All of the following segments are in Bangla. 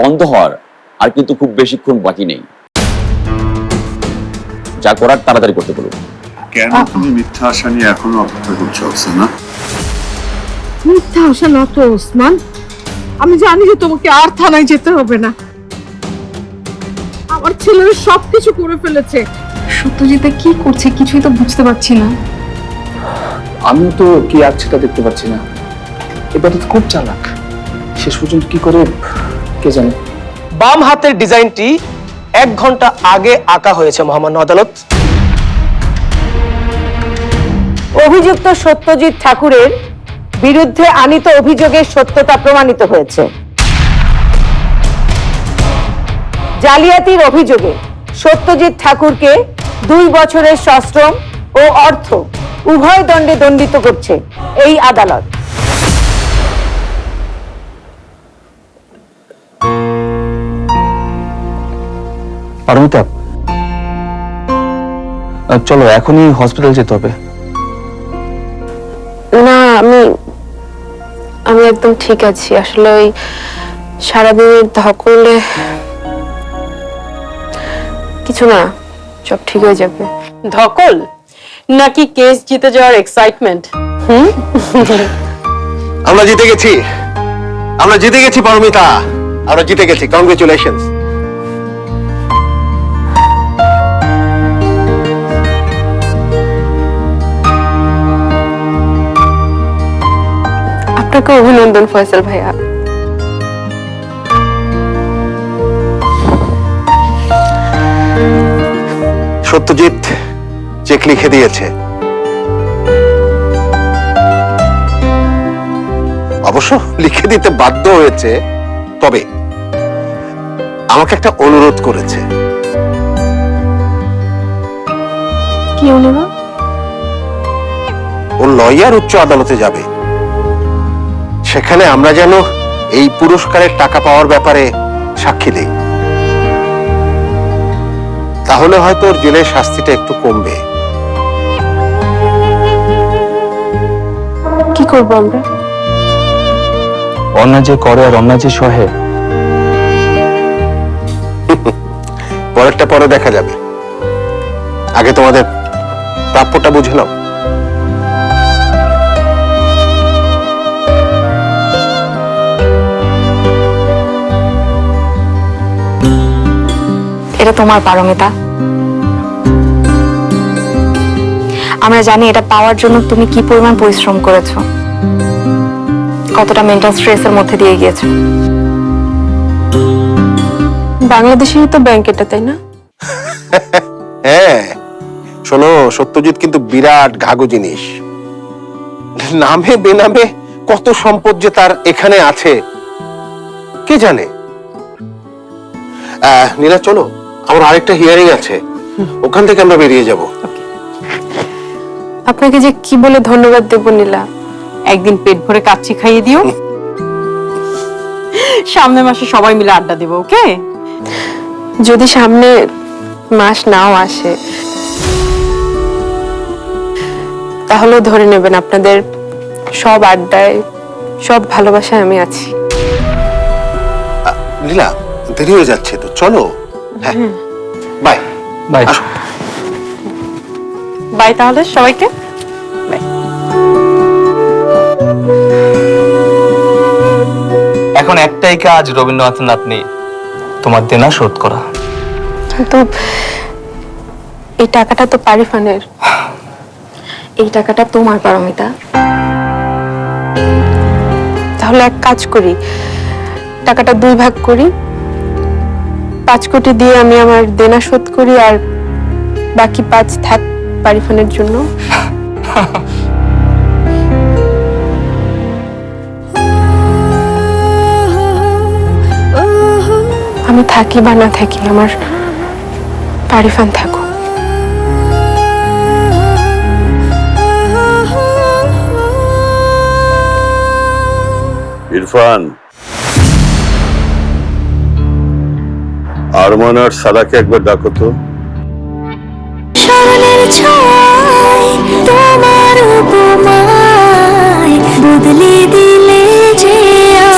বন্ধ হওয়ার আর কিন্তু খুব বেশিক্ষণ বাকি নেই। যা করার তাড়াতাড়ি করতে বলুন। কেন তুমি মিথ্যা আশা নিয়ে এখনও অপেক্ষা করছ না মিথ্যা আশা না তো ওসমান। আমি জানি যে তোমাকে আর থানায় যেতে হবে না। আমার ছেলের সবকিছু করে ফেলেছে। সত্যজিতে কি করছে কিছুই তো বুঝতে পারছি না। আমিও তো কি আছে তা দেখতে পাচ্ছি না। এবার তো খুব চালাক। শেষ পর্যন্ত কি করে কে জানে? বাম হাতের ডিজাইনটি এক ঘণ্টা আগে আঁকা হয়েছে মহামান্য আদালত। অভিযুক্ত সত্যজিৎ ঠাকুরের বিরুদ্ধে আনিত অভিযোগের সত্যতা প্রমাণিত হয়েছে। জালিয়াতির অভিযোগে সত্যজিৎ ঠাকুরকে দুই বছরের সশ্রম ও অর্থ উভয় দণ্ডে দণ্ডিত করছে এই আদালত। পারমিতা চলো এখনই হসপিটাল যেতে হবে। না আমি আমি একদম ঠিক আছি। আসলে ওই সারাদিনের ধকলে কিছু না সব ঠিক হয়ে যাবে। ধকল? নাকি কেস জিতে যাওয়ার এক্সাইটমেন্ট আমরা জিতে গেছি। আমরা জিতে গেছি পারমিতা। আমরা জিতে গেছি। কংগ্রেচুলেশন আপনাকে অভিনন্দন ফয়সাল ভাইয়া। সত্যজিৎ চেক লিখে দিয়েছে। অবশ্য লিখে দিতে বাধ্য হয়েছে তবে আমাকে একটা অনুরোধ করেছে। কি অনুরোধ? ও লয়ার উচ্চ আদালতে যাবে। সেখানে আমরা যেন এই পুরস্কারের টাকা পাওয়ার ব্যাপারে সাক্ষী দেই তাহলে হয়তো ওর জেলের শাস্তিটা একটু কমবে। কি করব আমরা? অন্যায় যে করে আর অন্যায় যে সহে। পরেরটা পরে দেখা যাবে। আগে তোমাদের প্রাপ্যটা বুঝে নাও। এটা তোমার পারমিতা। আমরা জানি এটা পাওয়ার জন্য তুমি কি পরিমাণ পরিশ্রম করেছ। কতটা মেন্টাল স্ট্রেসের মধ্যে দিয়ে গিয়েছো। বাংলাদেশেরই তো ব্যাংক এটা তাই না? হ্যাঁ শোনো সত্যজিৎ কিন্তু বিরাট ঘাগু জিনিস। নামে বেনামে কত সম্পদ যে তার এখানে আছে কে জানে? আহ, নীলা চলো। আমার আরেকটা হিয়ারিং আছে। ওখান থেকে আমরা বেরিয়ে যাব। আপনাকে যে কি বলে ধন্যবাদ দেব নীলা একদিন পেট ভরে কাচ্চি খাইয়ে দিও। সামনের মাসে সবাই মিলে আড্ডা দেবো ওকে যদি সামনে মাস নাও আসে তাহলে ধরে নেবেন আপনাদের সব আড্ডায় সব ভালোবাসায় আমি আছি। নীলা দেরি হয়ে যাচ্ছে তো চলো। হ্যাঁ। বাই। বাই। বাই তাহলে সবাইকে। এখন একটাই কাজ রবীন্দ্রনাথের নাতনি তোমার দেনা শোধ করা। কিন্তু এই টাকাটা তো পারিফানের। এই টাকাটা তোমার পারমিতা। তাহলে এক কাজ করি। টাকাটা দুই ভাগ করি। পাঁচ কোটি দিয়ে আমি আমার দেনা শোধ করি আর বাকি পাঁচ থাক পারিফানের জন্য। আমি থাকি বা না থাকি, আমার পারিফান থাকো ইরফান আরমান আর সাদাকে একবার ডাকো তো। স্মরণের ছয় তোমার উপমায় বদলে দিলে যে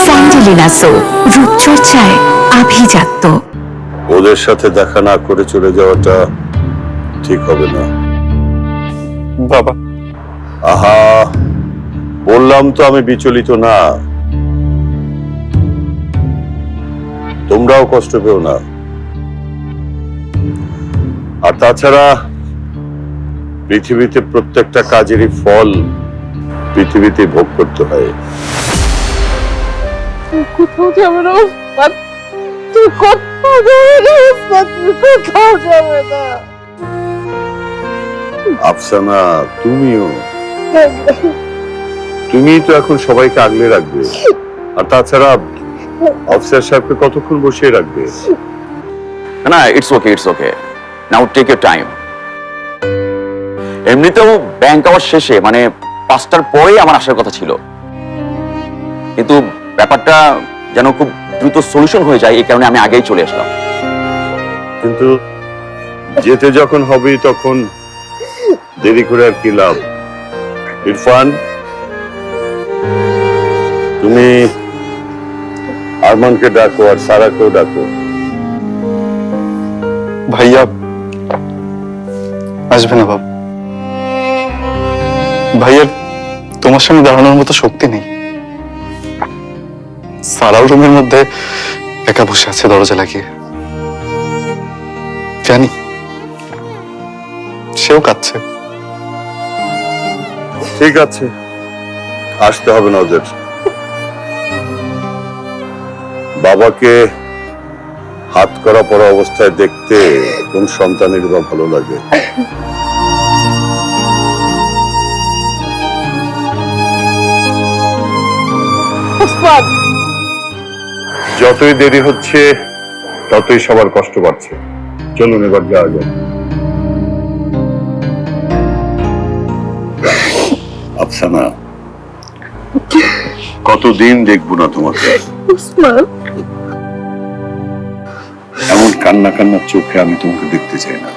স্যান্ডেলিনা সো রূপচর্চায় আভিজাত্য। ওদের সাথে দেখা না করে চলে যাওয়াটা ঠিক হবে না। বাবা। আহা বললাম তো আমি বিচলিত না। তোমরাও কষ্ট পেও না। আর তাছাড়া পৃথিবীতে প্রত্যেকটা কাজেরই ফল পৃথিবীতে ভোগ করতে হয়। কোথাও যাবে না ওসমান তুই কোথাও যাবে না ওসমান তুই কোথাও যাবে না। আফসানা তুমিও? তুমি তো এখন সবাইকে আগলে রাখবে। আর তাছাড়া অফিসার সাহেবকে কতক্ষণ বসিয়ে রাখবে? না it's okay it's okay now take your time এমনিতেও ব্যাংক আওয়ার শেষে মানে পাঁচটার পরেই আমার আসার কথা ছিল। কিন্তু ব্যাপারটা যেন খুব দ্রুত সলিউশন হয়ে যায় এই কারণে আমি আগেই চলে আসলাম। কিন্তু যেতে যখন হবে তখন দেরি করে আর কি লাভ? ইরফান তুমি আরমানকে ডাকো আর সারাকেও ডাকো। ভাইয়া আসবে না বাবা ভাইয়ার তোমার সামনে দাঁড়ানোর মতো শক্তি নেই। সারাও রুমের মধ্যে একা বসে আছে দরজা লাগিয়ে। জানি, সেও কাঁদছে। ঠিক আছে, আসতে হবে না ওদের। বাবাকে হাত করা পড়া অবস্থায় দেখতে কোন সন্তানের বা ভালো লাগে? যতই দেরি হচ্ছে ততই সবার কষ্ট বাড়ছে। চলুন এবার যাওয়া যাক। আফসানা কতদিন দেখব না তোমাকে? এমন কান্না কান্নার চোখে আমি তোমাকে দেখতে চাই না।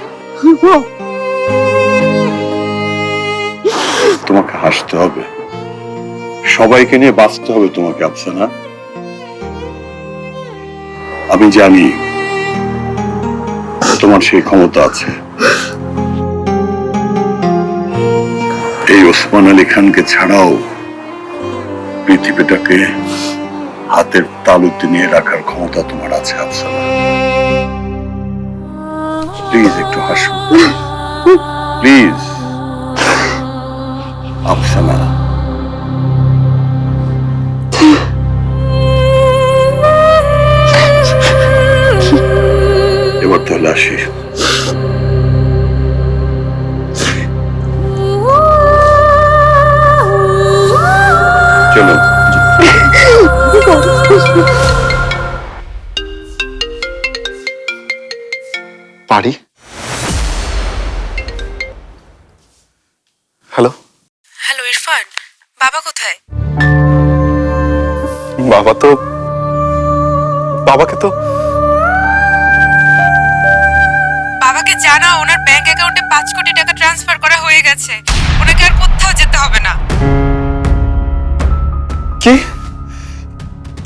তোমাকে হাসতে হবে। সবাইকে নিয়ে বাঁচতে হবে তোমাকে আফসানা। আমি জানি তোমার সেই ক্ষমতা আছে। এই ওসমান আলী খানকে ছাড়াও পৃথিবীটাকে হাতের তালুতে নিয়ে রাখার ক্ষমতা তোমার আছে আফসানা। প্লিজ একটু হাসুন। প্লিজ। আফসানা। বাবা তো বাবাকে তো বাবাকে জানা ওনার ব্যাংক অ্যাকাউন্টে পাঁচ কোটি টাকা ট্রান্সফার করা হয়ে গেছে। ওনাকে আর কোথাও যেতে হবে না। কি?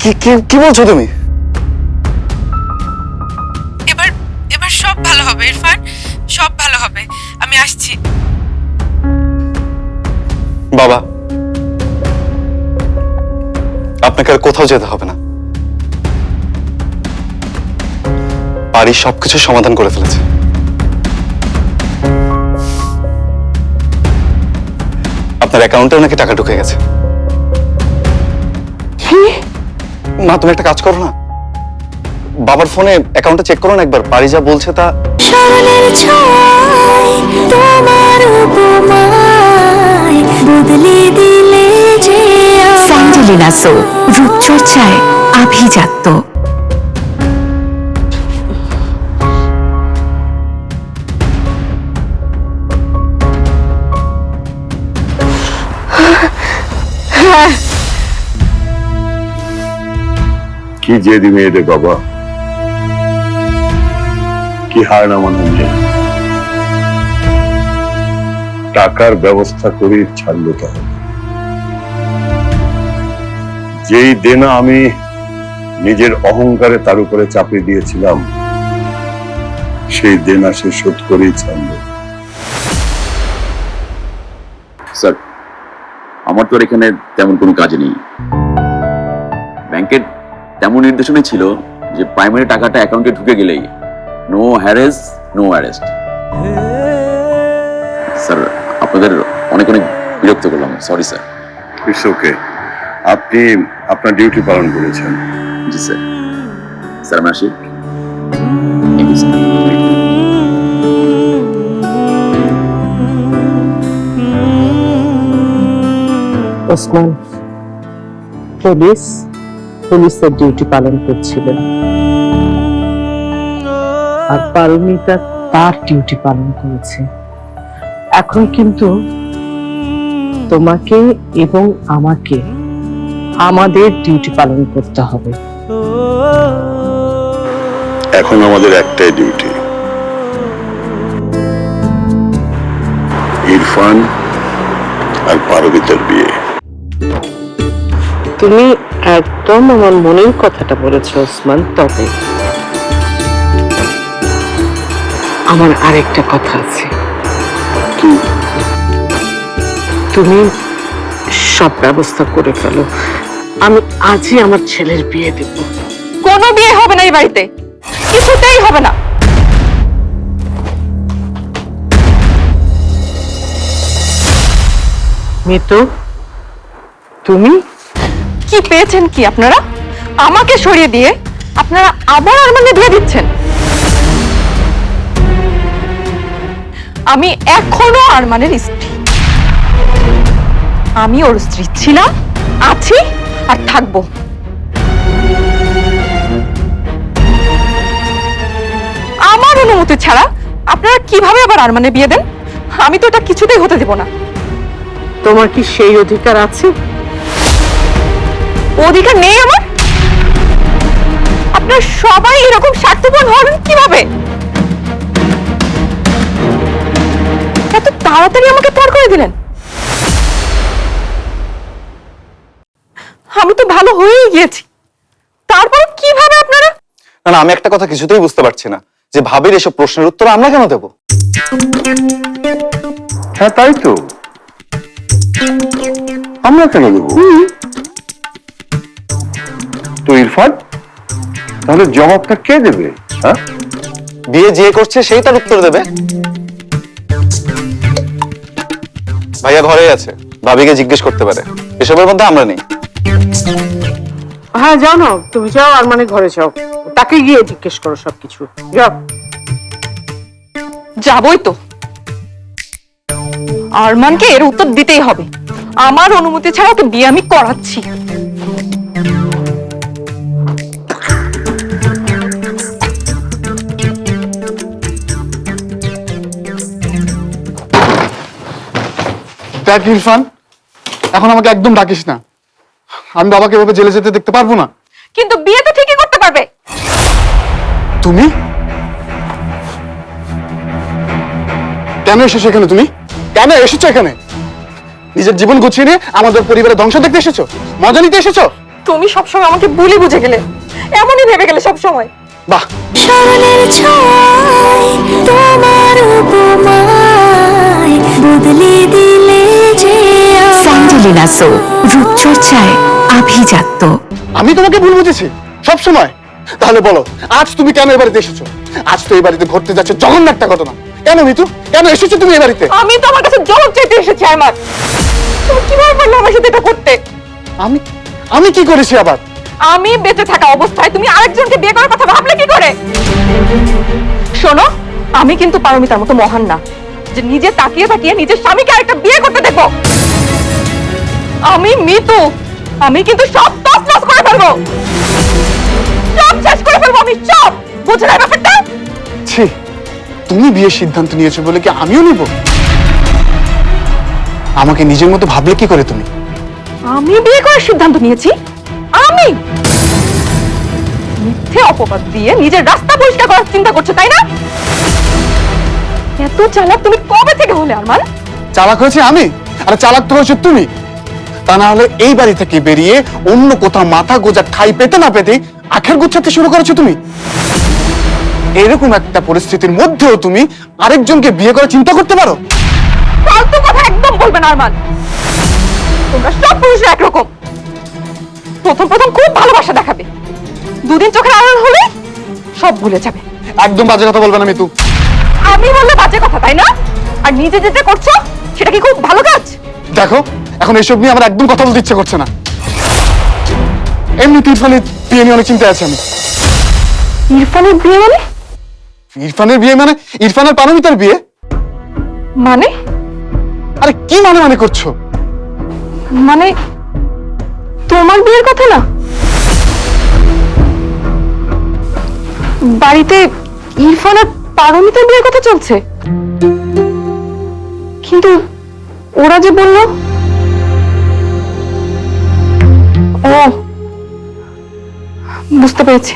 কি কি কি বলছো তুমি? এবার এবার সব ভালো হবে ইরফান। সব ভালো হবে। আমি আসছি। বাবা আপনাকে আর কোথাও যেতে হবে না। বাড়ির সবকিছু সমাধান করে ফেলেছে। আপনার অ্যাকাউন্টেও নাকি টাকা ঢুকে গেছে। মা তুমি একটা কাজ করো না। বাবার ফোনে অ্যাকাউন্টটা চেক করো না একবার। বাড়ি যা বলছে তা তোমার উপমায় বদলে দিলে স্যান্ডেলিনা রূপচর্চায় আভিজাত্য। কি জেদি মেয়ে বাবা। কি হার না টাকার ব্যবস্থা করে ছাড়লো তাহলে। যেই দেনা আমি নিজের অহংকারে তার উপরে চাপিয়ে দিয়েছিলাম সেই দেনা সে শোধ করেই ছাড়লো। স্যার আমার তো আর এখানে তেমন কোনো কাজ নেই। ব্যাংকের তেমন নির্দেশনাই ছিল যে প্রাইমারি টাকাটা অ্যাকাউন্টে ঢুকে গেলেই no harass no arrest sir আপনাদের অনেক অনেক বিরক্ত করলাম। সরি স্যার ইটস ওকে আপনি আপনার ডিউটি পালন করেছেন। জি স্যার। স্যার ওসমান পুলিশ পুলিশের ডিউটি পালন করছিলেন। আর পারমিতা তার ডিউটি পালন করেছে। এখন কিন্তু তোমাকে এবং আমাকে আমাদের ডিউটি পালন করতে হবে। এখন আমাদের একটাই ডিউটি ইরফান আর পারবিতার বিয়ে। তুমি একদম আমার মনের কথাটা বলেছ ওসমান তবে আমার আরেকটা কথা আছে। কি? তুমি সব ব্যবস্থা করে ফেলো। আমি আজই আমার ছেলের বিয়ে দেব। কোনো বিয়ে হবে না এই বাড়িতে। কিছুতেই হবে না। মিতু তুমি? কি পেয়েছেন কি আপনারা? আমাকে সরিয়ে দিয়ে আপনারা আবার আরমানে বিয়ে দিচ্ছেন। আমি এখনও আরমানের স্ত্রী। আমি ওর স্ত্রী ছিলাম আছি। আর থাকব। আমার অনুমতি ছাড়া আপনারা কীভাবে আবার আরমানে বিয়ে দেন? আমি তো এটা কিছুতেই হতে দেব না। তোমার কি সেই অধিকার আছে? অধিকার নেই আমার? আপনার সবাই এরকম স্বার্থপর হন কীভাবে? এত তাড়াতাড়ি আমাকে পর করে দিলেন। আমি তো ভালো হয়েই গিয়েছি। তারপর কীভাবে আপনারা? না না আমি একটা কথা কিছুতেই বুঝতে পারছি না যে ভাবির এসব প্রশ্নের উত্তর আমরা কেন দেব? হ্যাঁ তাই তো। আমরা কেন দেবো? তো ইরফান তাহলে জবাবটা কে দেবে? হ্যাঁ? বিয়ে যে করছে সেই তার উত্তর দেবে। ভাইয়া ঘরেই আছে ভাবিকে জিজ্ঞেস করতে পারে। এসবের মধ্যে আমরা নেই। হ্যাঁ জানো তুমি যাও আর মানে ঘরে যাও। তাকে গিয়ে জিজ্ঞেস করো সবকিছু। যাও। যাবই তো। আরমানকে এর উত্তর দিতেই হবে। আমার অনুমতি ছাড়া ওকে বিয়ে আমি করাচ্ছি। দেখ ইরফান এখন আমাকে একদম ডাকিস না। আমি বাবাকে এভাবে জেলে যেতে দেখতে পারব না। কিন্তু বিয়ে তো ঠিকই করতে পারবে। তুমি? কেন এসেছ এখানে তুমি? কেন এসেছ এখানে? নিজের জীবন গুছিয়ে নিয়ে আমাদের পরিবারের ধ্বংস দেখতে এসেছ? মজা নিতে এসেছ? তুমি সবসময় আমাকে বুলি বুঝে গেলে। এমনই ভেবে গেলে সবসময়। বাহ। স্মরণের ছয় তোমার উপমায় বদলে দিলে যে স্যান্ডেলিনা সো রূপচর্চায় আভিজাত্য। আমি তোমাকে ভুল বুঝেছি সব সময় তাহলে বলো আজ তুমি কেন এ বাড়িতে এসেছ? আজ তো এই বাড়িতে ঘটতে যাচ্ছে জঘন্য একটা ঘটনা। কেন মিতু কেন এসেছ তুমি এই বাড়িতে? আমি তো আমার কাছে জবাব চাইতে এসেছি আমার। তুমি কীভাবে পারলে আমার সাথে এটা করতে? আমি আমি কি করেছি আবার? আমি বেঁচে থাকা অবস্থায় তুমি আরেকজনকে বিয়ে করার কথা ভাবলে কি করে? শোনো আমি কিন্তু পারমিতার মতো মহান না যে নিজে তাকিয়ে তাকিয়ে নিজের স্বামীকে আরেকটা বিয়ে করতে দেখো আমি মিতু। আমি কিন্তু সব তছনছ করে ফেলব। সব শেষ করে ফেলব আমি সব। বুঝে না ব্যাপারটা? ছি তুমি বিয়ের সিদ্ধান্ত নিয়েছো বলে কি আমিও নিব? আমাকে নিজের মতো ভাবলে কি করে তুমি? আমি বিয়ে করার সিদ্ধান্ত নিয়েছি। আমি মিথ্যে অপবাদ দিয়ে নিজের রাস্তা পরিষ্কার করার চিন্তা করছ তাই না? এত চালাক তুমি কবে থেকে হলে আরমান? চালাক হয়েছে আমি? আর চালাক তো হয়েছে তুমি। তা না হলে এই বাড়ি থেকে বেরিয়ে অন্য কোথাও মাথা গোজা ঠাই পেতে না পেতেই আখের গুছাতে শুরু করেছ তুমি। এরকম একটা পরিস্থিতির মধ্যেও তুমি আরেকজনকে বিয়ে করার চিন্তা করতে পারো? ফালতু কথা একদম বলবে না আরমান। তোমরা সব পুরুষরা একরকম। প্রথম প্রথম খুব ভালোবাসা দেখাবে। দুদিন চোখের আড়াল হলে সব ভুলে যাবে। একদম বাজে কথা বলবে না মিতু। আমি বললে বাজে কথা তাই না? আর নিজে যেটা করছ সেটা কি খুব ভালো কাজ? দেখো এখন এসব নিয়ে আমার একদম কথা বলতে ইচ্ছে করছে না। এমনি ইরফানের বিয়ে নিয়ে অনেক চিন্তায় আছি আমি। ইরফানের বিয়ে মানে? ইরফানের বিয়ে মানে? ইরফানের পারমিতার বিয়ে? মানে? আরে কি মানে মানে করছ? মানে তোমার বিয়ের কথা না? বাড়িতে ইরফান আর পারমিতার বিয়ের কথা চলছে। কিন্তু ওরা যে বলল বুঝতে পেরেছি।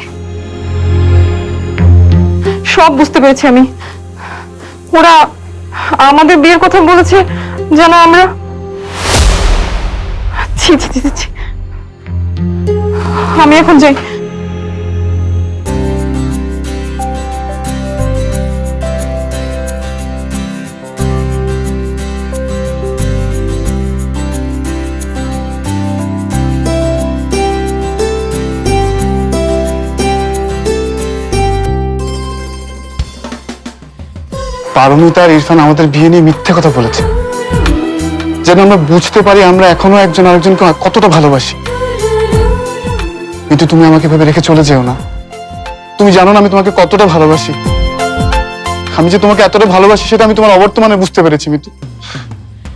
সব বুঝতে পেরেছি আমি। ওরা আমাদের বিয়ের কথা বলেছে যেন আমরা আমি এখন যাই। পারমিতা আর ইরফান আমাদের বিয়ে নিয়ে মিথ্যে কথা বলেছে। যেন আমরা বুঝতে পারি আমরা এখনও একজন আরেকজনকে কতটা ভালোবাসি। কিন্তু তুমি আমাকে ভেবে রেখে চলে যেও না। তুমি জানো না আমি তোমাকে কতটা ভালোবাসি। আমি যে তোমাকে এতটা ভালোবাসি সেটা আমি তোমার অবর্তমানে বুঝতে পেরেছি মিতু।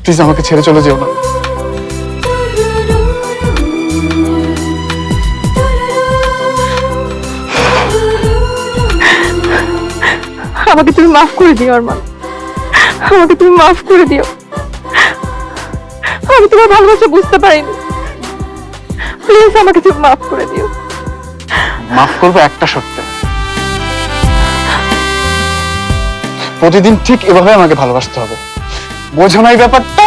প্লিজ আমাকে ছেড়ে চলে যেও না। আমাকে তুমি মাফ করে দিও আরমান। আমাকে তুমি মাফ করে দিও। আমি তোমার ভালোবাসা বুঝতে পারিনি। প্লিজ আমাকে তুমি মাফ করে দিও। মাফ করব একটা শর্তে প্রতিদিন ঠিক এভাবে আমাকে ভালোবাসতে হবে। বোঝো না এই ব্যাপারটা?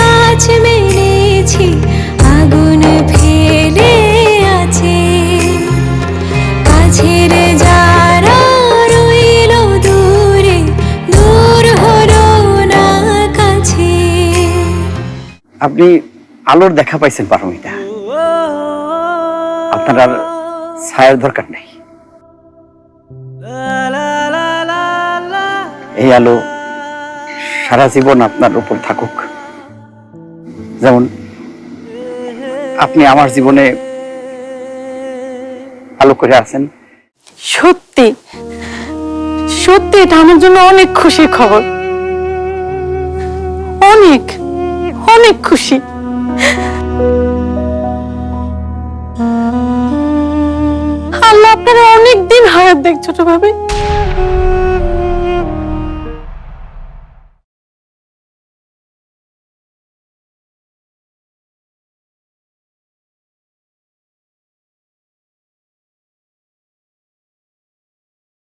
কাজ মেরেছি আপনি আলোর দেখা পাইছেন পারমিতা আপনার আর ছায়ার দরকার নেই। এই আলো সারা জীবন আপনার উপর থাকুক। যেমন আপনি আমার জীবনে আলো করে আছেন। সত্যি সত্যি, এটা আমার জন্য অনেক খুশির খবর। অনেক। অনেক খুশি। আল্লাহ আপনারা অনেক দিন হায়াত দেখ ছোট ভাবে।